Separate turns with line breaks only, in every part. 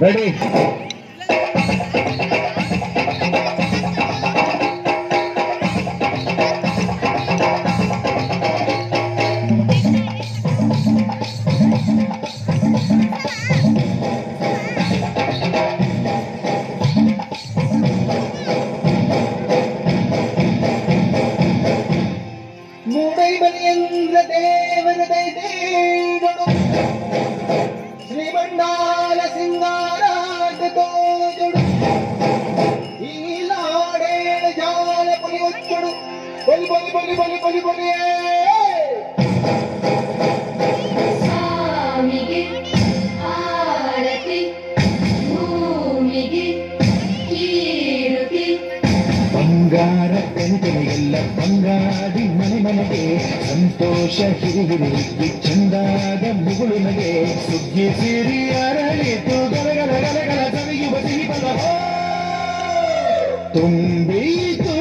Ready. முடைவன் என்ற தேவனதை தேவனும் ಬಲಿ ಬಲಿ ಬಲಿ ಬಲಿ ಬಲಿ ಬಲಿಯೇ
ಸ್ವಾಮಿಗೆ ಆರತಿ ಭೂಮಿಗೆ ಕೀರುತಿ
ಬಂಗಾರ ಕಂತೆನೆಲ್ಲ ಬಂಗಾಡಿ ಮನೆ ಮನೆಗೆ ಸಂತೋಷ ಹಿರಿಹಿರಿ ಚಂದಾದ ಮುಗುಳುನಗೆ ಸುಗ್ಗಿ ಸಿರಿ ಅರಳಿತು ಗಲಗಲ ಗಲಗಲ ಸವಿಯುವ ಸಿಹಿಬಲ ತುಂಬಿ ತುಳುಕಲಿ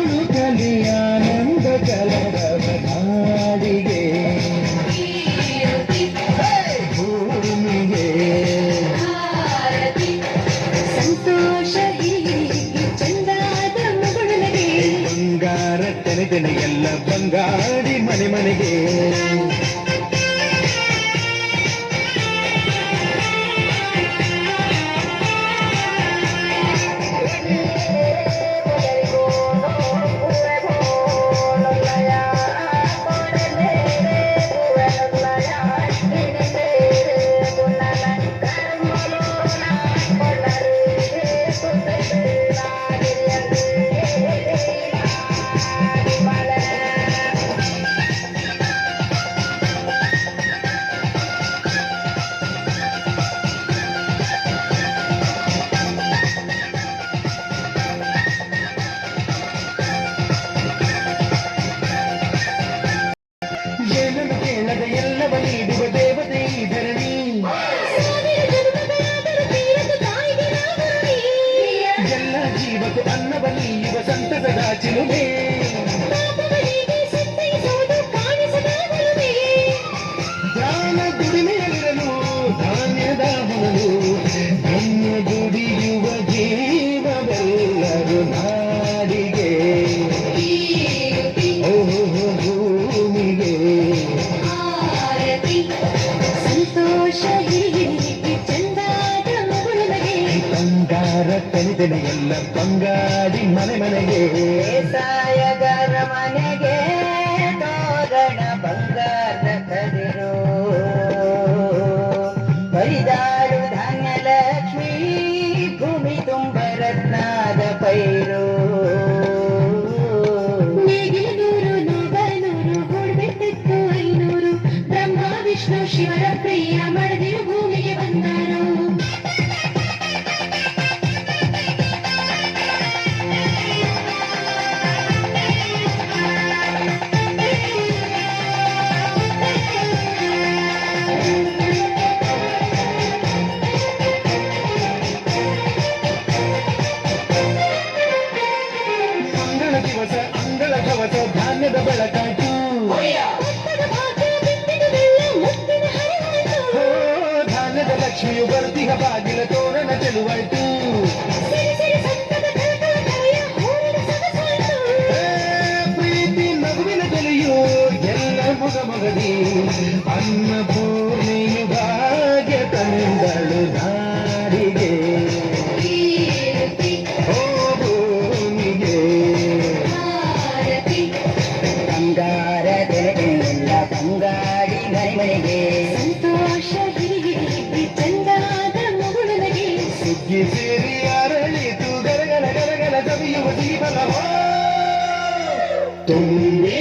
ಎಲ್ಲ ಬಂಗಾಡಿ ಮನೆ ಮನೆಗೆ ಜೀವಕ್ಕೆ ಅನ್ನವ ನೀಯುವ ಸಂತಸದ ಬಂಗಾರ ತೆನೆ ಎಲ್ಲ ಬಂಗಾಡಿ ಮನೆ ಮನೆಗೆ.
ಸಾಯಗರ ಮನೆಗೆ
ಮಗದಿ ಅನ್ನಪೂರ್ಣೆಯು ಭಾಗ್ಯ ತಂದಳು
ನಾರಿಗೆ
ಓ ಭೂಮಿಗೆ.
ಬಂಗಾರ ತೆರೆಗೆಲ್ಲ ಬಂಗಾರಿ ಮನೆಗೆ
ಸಂತೋಷ ಚಂದಾದ ಮಗುಳನಗೆ
ಸುಗ್ಗಿ ಸೇರಿ ಅರಳಿತು ಗರಗಲ ಗರಗಲ ಕವಿಯುವ ಜೀವನ ತುಂಬಿ